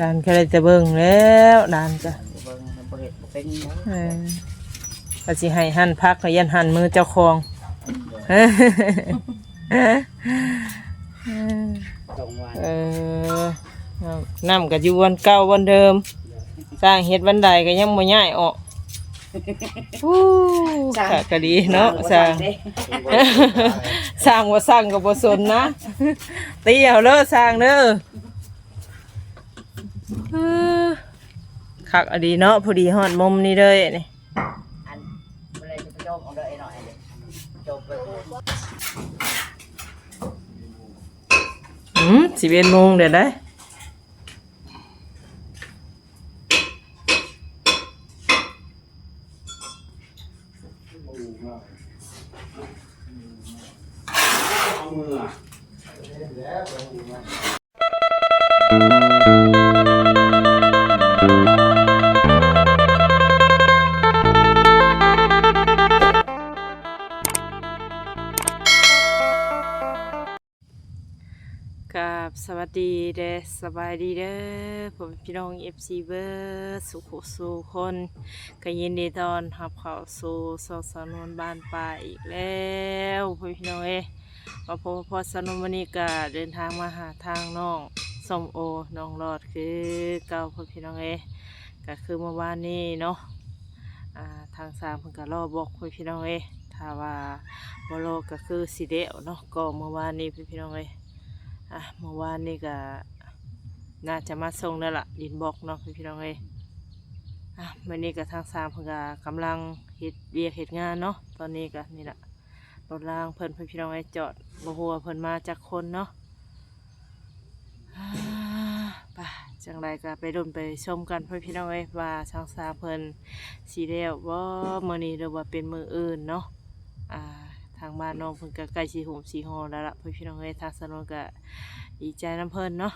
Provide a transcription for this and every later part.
ดานก็เลยจะเบิ่งแล้วดานก็เบิ่งมันบ่เฮ็ดบ่เป็นเนาะเออก็สิให้หั่นพักก็ยันหั่นมือเจ้าของเออตรงวันเออน้ำก็อยู่วันเก่าวันเดิม สร้างเฮ็ดวันใดก็ยังบ่ย้ายออกอู้ค่ะก็ดีเนาะสร้าง เด้สร้างว่าสร้างก็บ่สนนะ ตีเอาเด้อสร้างเด้อเออ คักอะดีเนาะพอดีฮอดมุมนี้เลยนี่อันบ่ได้จะไปโยมเอาเด้อไอ้หน่อยเด้โยมไปพูดอืมสิบเอ็ดโมงเดี๋ยวได้ บายดีเด้อผมพี่น้องเอฟซีเบอร์สุขสุขคนก็ยินดีตอนรับเข้าสู่สอสนวนบ้านป่าอีกแล้วพ่อพี่น้องเอ้มาพบพอสนุนวันนี้ก็เดินทางมาหาทางน้องส้มโอน้องรอดคือเก่าพ่อพี่น้องเอ้ก็คือเมื่อวานนี้เนาะทางสามเพิ่นก็รอบอกพ่อพี่น้องเอ้ถ้าว่าบ่รอก็คือสิเดะเนาะก็เมื่อวานนี้พ่อพี่น้องเอ้อะเมื่อวานนี่ก็ น่าจะมาส่งแล้วล่ะดินบอกเนาะพี่น้องเอ้ยอะวันนี้ก็ทางสามพิ่นก็กำลังเฮ็ดเวียกเฮ็ดงานเนาะตอนนี้ก็นี่แหละรถรางเพิ่นเพิ่นพี่น้องเอ้จอดบ่ฮู้ว่าเพิ่นมาจากคนเนาะป่ะจังไรก็ไปดนไปชมกันเพื่อพี่น้องเอ้ว่าทางสามเพิ่นสีแล้วว่ามือนี้หรือว่าเป็นมืออื่นเนาะอ่าทางบ้านน้องเพิ่นก็ใกล้สีหุ่มสีหอแล้วล่ะเพื่อพี่น้องเอ้ทางสนนก็ดีใจน้ำเพิ่นเนาะ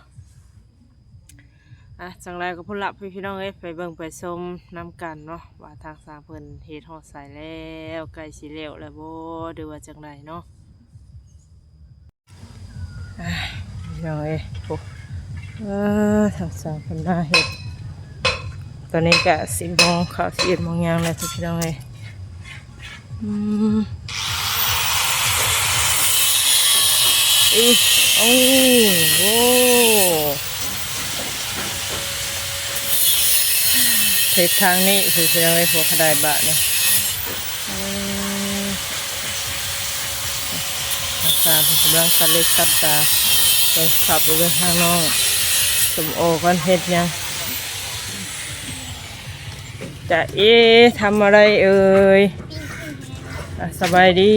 อะจังไรก็พุ่นละพื่อนพี่น้องเอ้ยไปเบิ่งไปชมน้ำกันเนาะว่าทางสามเพิ่นเฮ็ดฮอดใส่แล้วใกล้สิแล้วแล้วบ่หรือว่าจังไรเนาะอะพี่น้องเอ้ยโอ้เออทางสามเพิ่นน่าเฮ็ดตอนนี้ก็สิบโมงข้าสิบเอ็ดโมงยามแล้วพื่อนพี่น้องเอ้ยอืมอีโอ้โห เทศทางนี้คือเสียงไอ้พวกขดายบะเนี่ยอาตาเป็นกำลังตัดเล็กตัดตาไปขับไปเรื่องทางน้องสมโอกันเฮ็ดยังจะเอ๊ทำอะไรเอ่ยอะสบายดี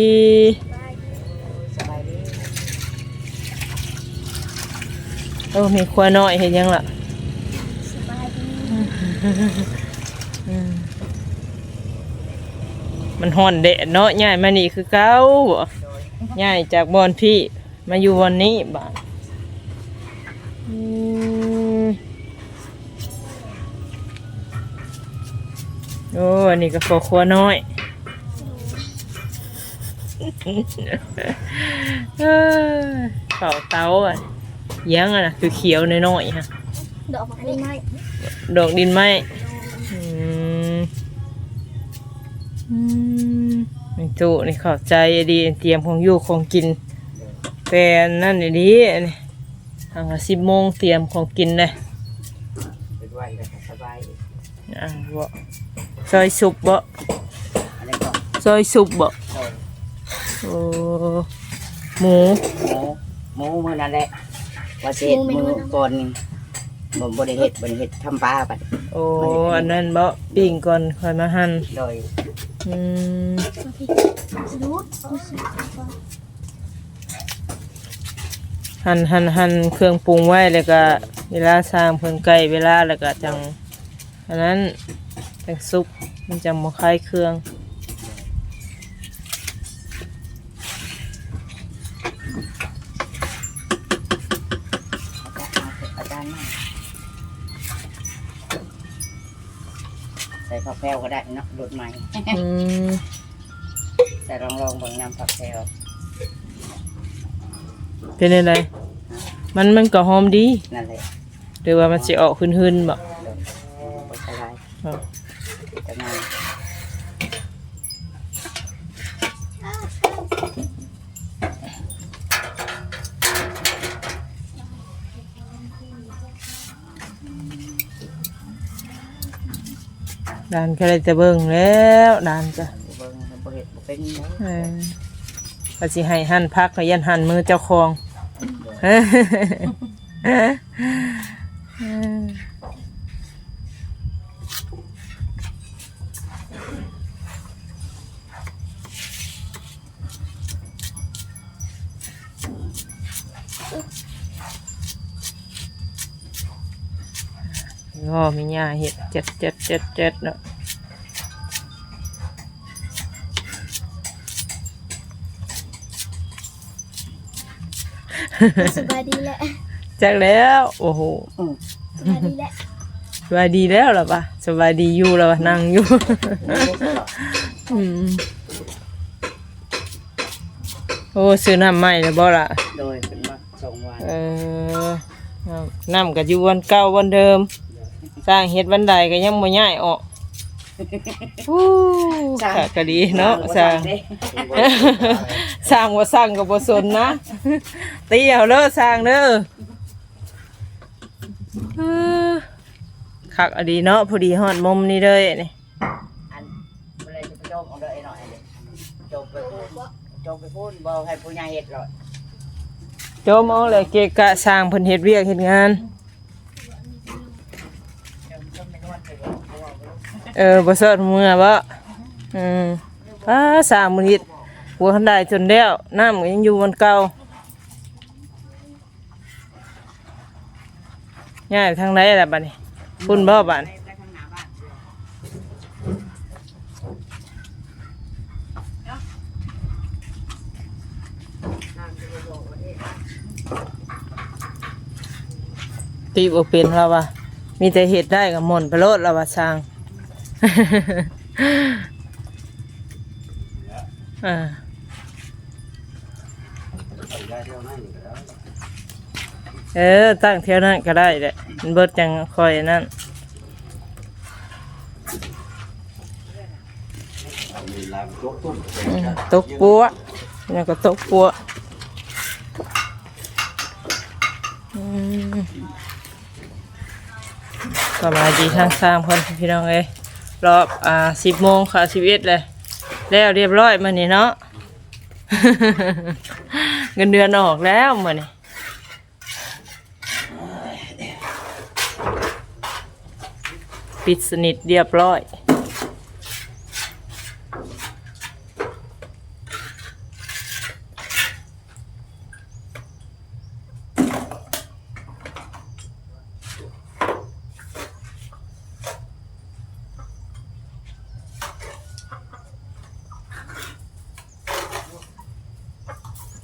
สบายดีโอ้มีครัวน้อยเห็นยังล่ะอืม มันห่อนเดะเนาะย้ายมานี่คือเก้าบ่ย้ายจากบอนพี่มาอยู่บอนนี้บ้านอืมโอ้อันนี้ก็ครัวครัวน้อยเอ้ยเป่าเตาอะเยังอะนะคือเขียวน้อยๆฮะดอกไม้ไม้ดอกดินไม้อืมอืมนี่ ตู้นี่ขอบใจดีเตรียมของอยู่ของกินแต่นั่นนี่ดีนี่ทางสิบโมงเตรียมของกินเลยเป็นไหวแล้วก็สบายอ่าบ่ซอยสุบบ่อันนี้ก็ซอยสุบบ่โอ้ยโอ้หมูหมูหมูมื้อนั่นแหละว่าสิเฮ็ดมื้อก่อนนี่บ่บ่ได้เฮ็ดบ่ได้เฮ็ดทำปลาบัดโอ้อันนั้นบ่ปิ้งก่อนค่อยมาหั่นโดย อืมหั่นหั่นหั่นเครื่องปรุงไว้แล้วก็ เวลาสร้างเพิ่นไก่เวลาแล้วก็จังอันนั้นจังซุปมันจังบ่คล้ายเครื่อง อาจารย์มาใส่ผัก แพรวก็ได้เนาะรสใหม่ อืมแต่ลองลองเบิ่งน้ำผักแพรวเป็นอะไรมันมันก็หอมดีนั่นแหละหรือว่ามันสิออกหืนๆบ่ บ่สลาย อ๋อ จะงาน ดานก็เลยจะเบิ่งแล้วดานก็เบิ่งบ่เฮ็ดบ่เป็นหยังเออก็สิให้หั่นพักก็ยันหั่นมือเจ้าของ ก็มีหญ้าเห็ดเจ็ดเจ็ดเจ็ดเจ็ดเนาะสบายดีแหละจักแล้ว โอ้โหอืมสบายดีแหละสบายดีแล้วเหรอปะสบายดีอยู่แล้วปะนั่งอยู่อืมโอ้ซื้อน้ำใหม่แล้วบ่ล่ะโดยเป็นมาสองวันเออน้ำน้ำก็อยู่วันเก่าวันเดิม สร้างเฮ็ดวันใดก็ยังบ่ย้ายออกอู้ค่ะก็ดีเนาะสร้างเด้สร้างว่าสร้างก็บ่สนนะตีเอาเด้อสร้างเด้อเออคักอะดีเนาะพอดีฮอดมุมนี้เลยนี่อันบ่เลยจะไปโจมเอาเด้อไอ้หน่อยเด้โจมไปพูดโจมไปพูดบ่ให้ผู้ใหญ่เฮ็ดหรอกโจมเอาเลยเกะกะสร้างเพิ่นเฮ็ดเวียกเฮ็ดงาน โจมโจมไปนวดไปบ่เพราะว่าบ่รู้ เออบ่สดมือบ่อืมอ้าสางมื้อนี้หัวคันได้จนแล้วน้ำก็ยังอยู่วันเก่าย้ายทางไหนล่ะบัดนี้พุ่นบ่บัดไปข้านตีบ่เป็นแล้วว่ะมีแต่เฮ็ดได้ก็หม่นไปโลดแล้วว่าสร้าง เอเออตั้งเที่ยวนั้นก็ได้แหละมันเบิดจังคอยนั่นตุ้มอืมตกปัวนี่ก็ตกปัวอืมสบายดีทางสางเพิ่นพี่น้องเอ้ รอบอ่าสิบโมงค่ะสิบเอ็ดเลย แล้วเรียบร้อยมาเนี่เนาะ เงินเดือนออกแล้วมาเนี้ปิดสนิทเรียบร้อย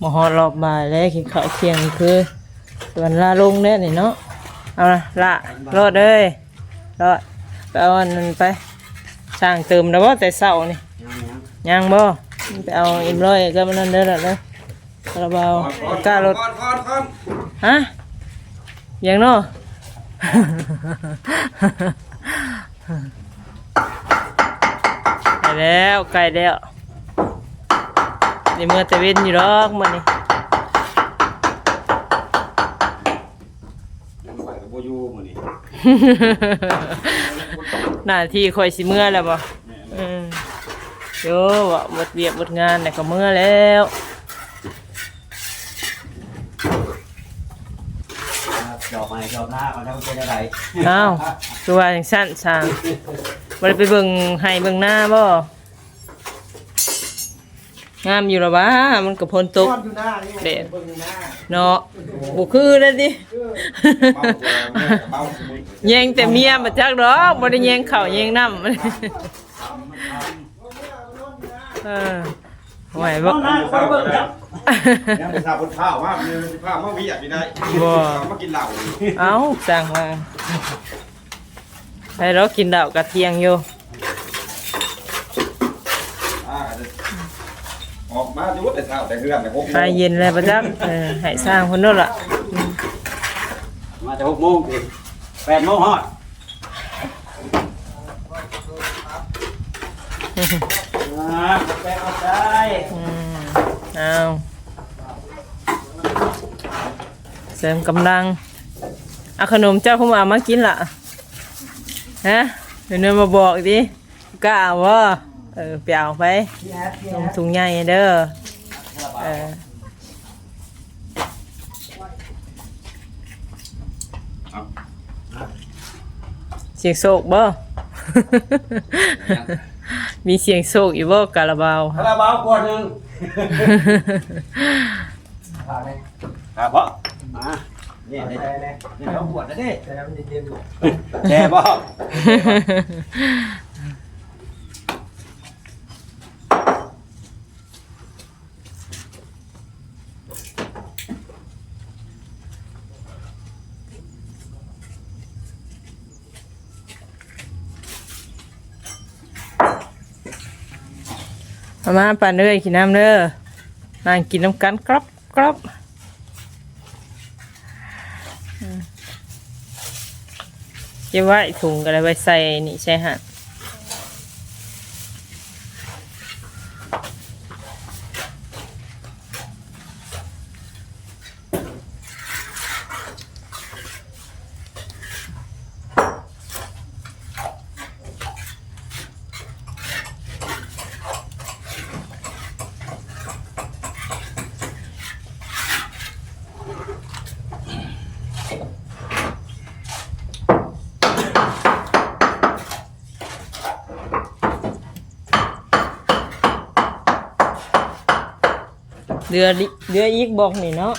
มาฮอดรอบบ่ายแล้วกินข้าวเที่ยงคือส่วนลาลงเนี่ยนี่เนาะเอาละละรอดเลยรอดไปเอาอันนั้นไปสร้างเติมแล้วบ่แต่เช้านี่ยังบ่ไปเอาอิ่มร้อยก็มันนั่นเด้อละเด้อคาราบาวกล้ารถฮะยังเนาะไกลแล้วไกลแล้ว ในเมื่อแต่เว้นอยู่หรอกมันนี่ยังไหวกับโบอยูมื้อนี้หน้าที่คอยสิเมื่อแล้วบ่อืมโยว่าหมดเวียกหมดงานแต่ก็เมื่อแล้วดอกไม้ดอกหน้ามันต้องเป็นอะไรอ้าวตัวอย่างสั้นสางบ่ได้ไปเบิ่งให้เบิ่งหน้าบ่ งามอยู่หรอวะมันก็พ้นตกเด็ดเนาะบ่คือแล้วดิเบาเบาสมุยแยงแต่เมียมาจักดอกบ่ได้แยงข้าวแยงน้ำเออไหวบ่ยังไปทาบนข้าวว่ามีข้าวมาวิอะพี่ได้มากินเหล้าเอ้าสั่งมาให้เรากินดาวกระเทียงอยู่ ออกมาดูแต่เช้าแต่เฮือนแต่หกโมไปงเย็นแล้วประจักเออให้สร้างเพิ่นโนู่นล่ะมาแต่หกโมงเองแปดโมงฮอดอ่าแปดเอาใจอืมเอาเสริมกำลังเอาขนมเจ้าผมเอามากินละฮะเดี๋ยวเนยมาบอกดิกล้าเอาวะ เออไปเอาไปนมถุงใหญ่เด้อเออเสียงโศกบ่ มีเสียงโศกอยู่บ่กาลาบาวคาราบาวขวดหนึ่งครับพ่อมาเนี่ยเนี่ยเนี่ยเราขวดนะเด้แช่บ่มา มาปั่นเด้อกินน้ำเด้อนางกินน้ำกันกรอบกรอบอืมเก็บไว้ถุงก็ได้ไว้ใส่นี่ใช่ฮะ เดือดิเดืออีกบอกนี่เนาะ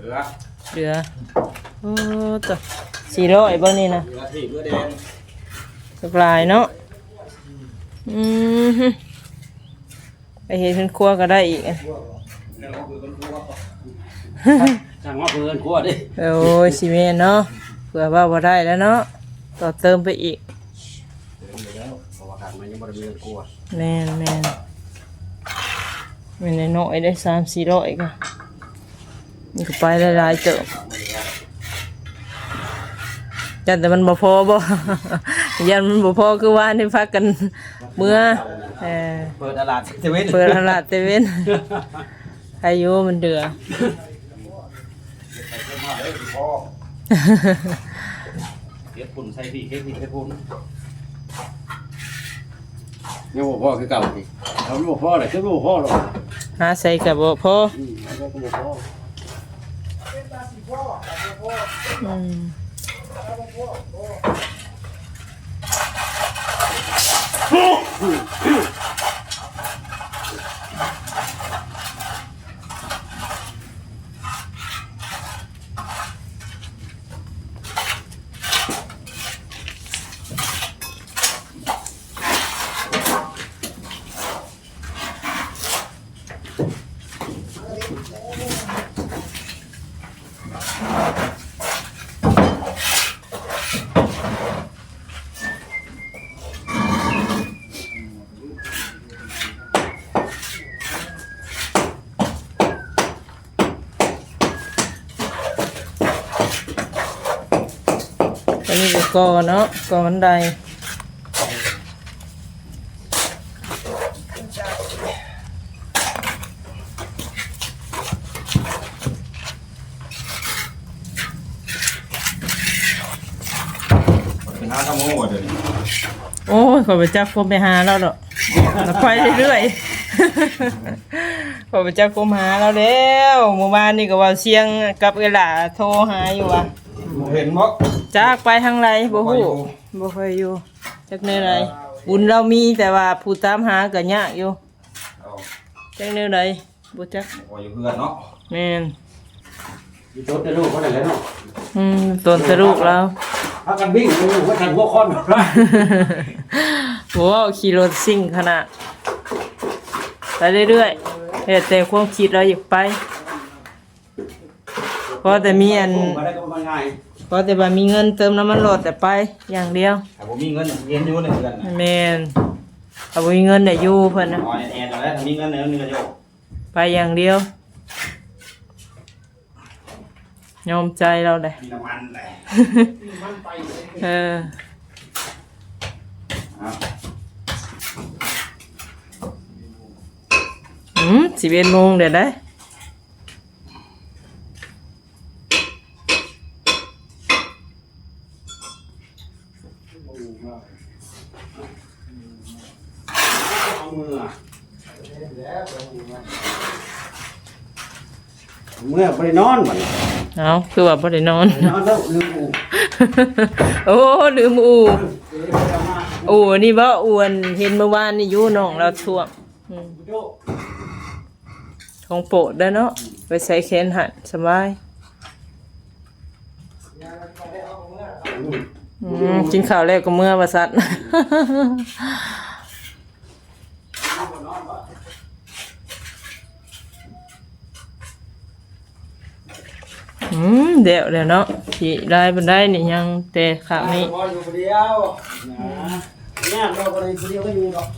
เหลือเดือโอ้ตัวสี่ร้อยบ่นี่นะเหลือที่เหลือแดงสักลายเนาะอืมฮึไปเห็นเพิ่นครัวก็ได้อีกอะสั่งว่าเพื่อนขวดดิโอ้ยสิเมนเนาะเผื่อว่าบ่ได้แล้วเนาะต่อเติมไปอีกเพราะว่าการมันยังบ่ได้มีเงินกลัว แม่นแม่นแม่นน้อยๆได้สามสี่ร้อยก็มันก็ไปหลายๆเติบยันแต่มันบ่พอบ่ยันมันบ่พอคือว่านี่พักกันเมื่อเออเปิดตลาดเซเว่นเปิดตลาดเตเว่นอายุมันเดือเฮ็ดปุ่นใส่พี่เฮ็ดพี่เฮ็ดปุ่น ยังบ่พอคือเก่าอีกเขาบ่พอเลยคือบ่พอหรอกหาใส่กับบ่พออืมแล้วก็บ่พออืม ก็กอเนาะกอบันไดเป็นห้าชั่วโมงกว่าเดี๋ยวนี้โอ้ยขอไปจับกรมไปหาแล้วดอกแล้วไปเรื่อยๆ ขอไปจับกรมหาแล้วแล้วหมู่บ้านนี่ก็ว่าเสียงกับเอหล่าโทรหาอยู่ว่ะ บ่เห็นบ่จากไปทางไรบ่ฮู้บ่เคยอยู่จักแนวไรบุญเรามีแต่ว่าผู้ตามหาก็ยากอยู่เอาจักแนวไรบ่จักพออยู่เพื่อนเนาะแม่นมีรถได้ลูกเขาได้แล้วเนาะอืมตนสรุปแล้วพากันวิ่งไปอยู่ว่าทันหัวคอนโหขี่รถซิ่งขนาดไปเรื่อยๆแต่แต่ความคิดเราอยากไปเพราะแต่มีอันมาได้ก็มาง่ายเพราะแต่ว่ามีเงินเติมน้ำมันรถแต่ไปอย่างเดียวถ้าผมมีเงินเรียนอยู่ในเดือนน่ะแม่นเอาบ่มีเงินได้อยู่เพิ่นนะอ๋อแอนๆแล้วถ้ามีเงินในเดือนโยกไปอย่างเดียวยอมใจเราเลยมีน้ำมันแหละเออเอาอืมสิบเอ็ดโมงเดี๋ยวได้ เอามืออะเมื่อไปนอนบัดนี้เอาคือว่าบ่ได้นอน ไป นอนแล้วลืมอูโอ้ลืมอูอูนี่บ่อวนเห็นเมื่อวานนี่อยู่น้องเราท่วมอืมของโปรดเด้อเนาะไปใส่แขนหันสบาย อืม กินข้าวแล้วก็เมื่อว่าสัตว์อืมเดี๋ยวเดี๋ยวเนาะสิได้บันไดนี่ยังแต่ขาไม่อยู่คนเดียวนะเนี่ยเราคนเดียวก็อยู่หรอก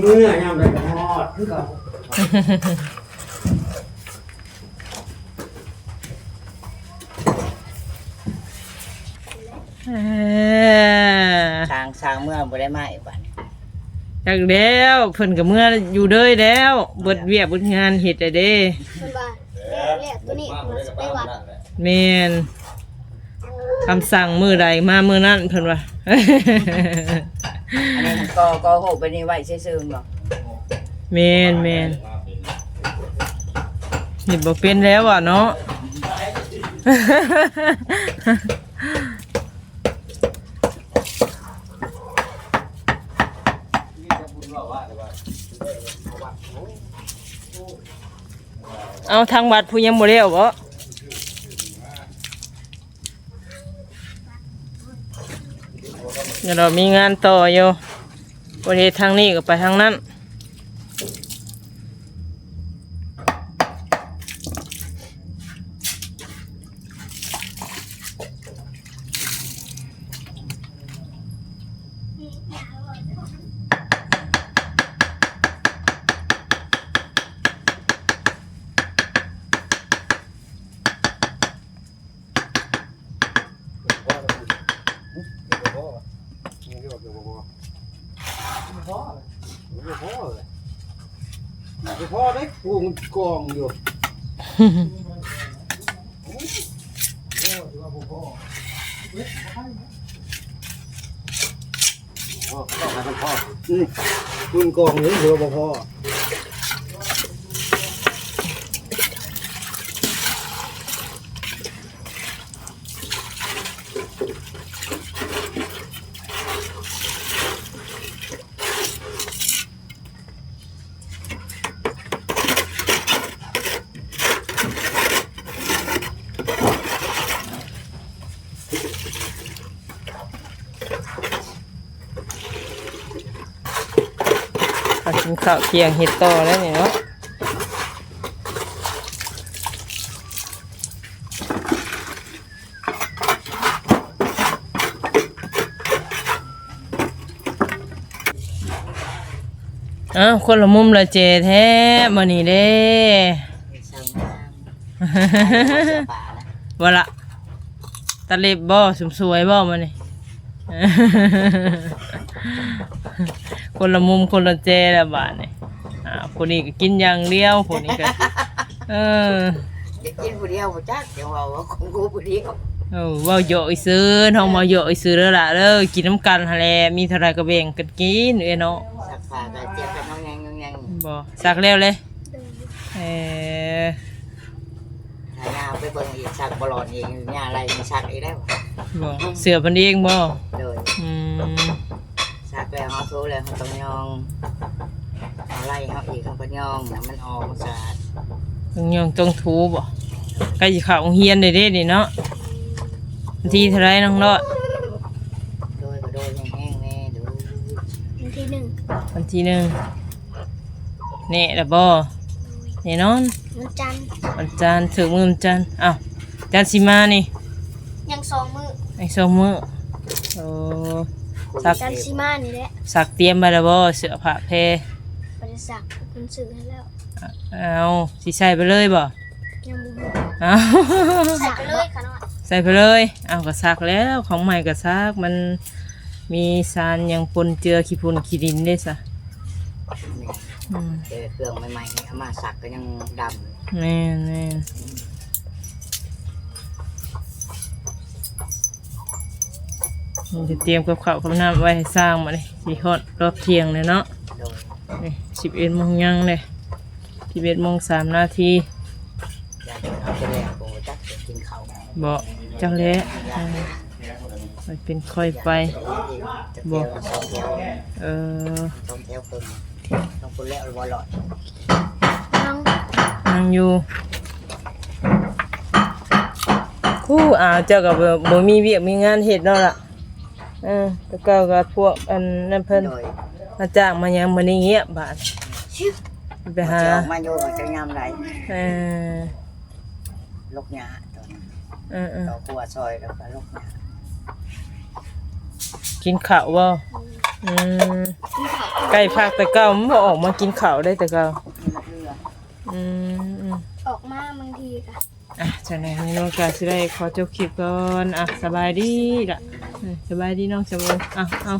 เมื่อยามใดก็ฮอดคือเก่าเอ้อช้างช้างเมื่อบ่ได้มาอีกบัดนี้จักแล้วเพิ่นก็เมื่ออยู่เด้ยแล้วเบิดเวียกเบิดงานเฮ็ดได้เด้มันว่าแรกๆตัวนี้มันสิไปวัดแม่นคำสั่งมื้อใดมามื้อนั้นเพิ่นว่า อันนี้มัน ก็ก็โหกไปนี่ไว้ซื่อๆบ่แมนแมนนี่บ่เป็นแล้วอะเนาะ เอาทางวัดผู้ยังบ่เลี้วบ่เดี๋ยวเรามีงานต่ออยู่ วันนี้ทางนี้ก็ไปทางนั้น พ่อพ่อหาท่านพ่อนี่ปูนกองนี้เหลือบ่พ่อ เอากินข้าวเที่ยงเฮ็ดต่อแล้วนี่เนาะอ้าวคนละมุมละเจแท้มานี่เด้ช้างงามเสื้อผ้านะวะละตะเล็บบ่สมสวยบ่มานี่ คนละมุมคนละเจละบาทนี่อ่าคนนี้ก็กินอย่างเดียวคนนี้ก็เออเด็กกินผู้เดียวบ่จักจังว่าว่าของกูผู้เดียวเออเว่าโยกอีซื้อน้องมาโยกอีซื้อเด้อล่ะเด้อกินน้ำกันหั่นแหละมีเท่าไรก็แบ่งกันกินเอ้ยเนาะสักผ้าก็เจ็บกันน้องยังน้องยังบ่สักแล้วเลยเออถ้ายาวไปเบิ่งอีกสักบ่หลอดอีกยาอะไรมาสักอีกแล้วบ่เสือเพิ่นเองบ่โดยอืม สักแล้วเฮาโซแล้วเฮาต้องยองเอาไล่เฮาอีกเฮาก็ยองน่ะมันออกสะอาดต้องยองต้องถูบ่ใกล้สิเข้าโรงเรียนได้เด้นี่เนาะวันที่เท่าไรน้องเนาะโดยก็โดยแห้งๆแน่ดูวันที่หนึ่งวันที่หนึ่งแน่ละบ่แน่นอนมันจันทร์วันจันทร์ถึงมื้อวันจันทร์อ้าวจันทร์สิมานี่ยังสองมือไอ้สองมื้อโอ้ สักจันทร์ซีมานี่แหละสักเตรียมมาแล้วบ่เสื้อผ้าแพรบริษัทคุณซื้อให้แล้วเอาสิใส่ไปเลยบ่ยังบุบเอาใส่ไปเลยค่ะน้อยใส่ไปเลยเอาก็ซักแล้วของใหม่ก็ซักมันมีสารยังปนเจือขี้ฝุ่นขี้ดินด้ซะอืมเจอเครื่องใหม่ๆเอามาสักก็ยังดำแม่นแม่นมั จะเตรียมกับข้าวกับน้ำไว้ให้สร้างมาเลยสีฮอดรอบเที่ยงเลยเนาะนี่สิบเอ็ดโมงยังเลยสิบเอ็ดโมงสามนาทีอกเอาไปแล้วโบจักจะกินเขาจังแล้วอืมไปเป็นค่อยไปจะเองเออสองเที่เพิ่มต้องพูดแล้วบ่หลอดน้องนั่งอยู่คู่อ่าวเจ้ากับบ่มีเวียกมีงานเฮ็ดเนาะล่ะ เออแต่เก็กับพวกอันนั่นเพิ่นโดยมาจ้างมายังมื้อนี้เงียบบาดไปหาจะออกมาโยนจะยามไรเออลกหญ้าตอนนั้นเออเออต่อครัวซอยแล้วก็ลกหญ้ากินข้าวบ่อืมไก่ภาคแต่เก่ามันบ่ออกมากินข้าวได้แต่เก่าอืมอืม ออกมาบางทีค่ะ อะจากนั้นนี่น้องกาสิได้ขอจบคลิปก่อน อะ สบายดีล่ะเออ สบายดีน้องสบายอะเอา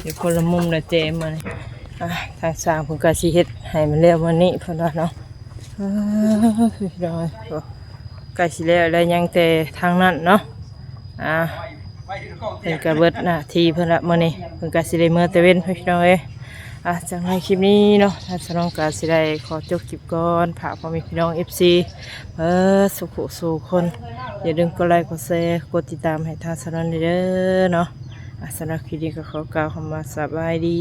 เดี๋ยวคนละมุมละเจมมาเลยอะทางสร้างเพิ่นก็สิเฮ็ดให้มันแล้ววันนี้เพิ่นว่าเนาะเออพี่น้อยใกล้สิแล้วแล้วยังแต่ทางนั้นเนาะอะเพิ่นก็เบิดหน้าที่เพิ่นละมื้อนี้เพิ่นก็สิได้มื้อต่เว้นพี่น้องเอ้ย อะจากในคลิปนี้เนาะท่านสนองกาสิได้ขอจบคลิปก่อนฝาพ่อแม่พี่น้องเอฟซีเออสุขสู่คน อย่าลืมกดไลค์กดแชร์กดติดตามให้ท่านสนองเด้อเนาะอะสำหรับคลิปนี้ก็ขอกล่าวคำว่าสบายดี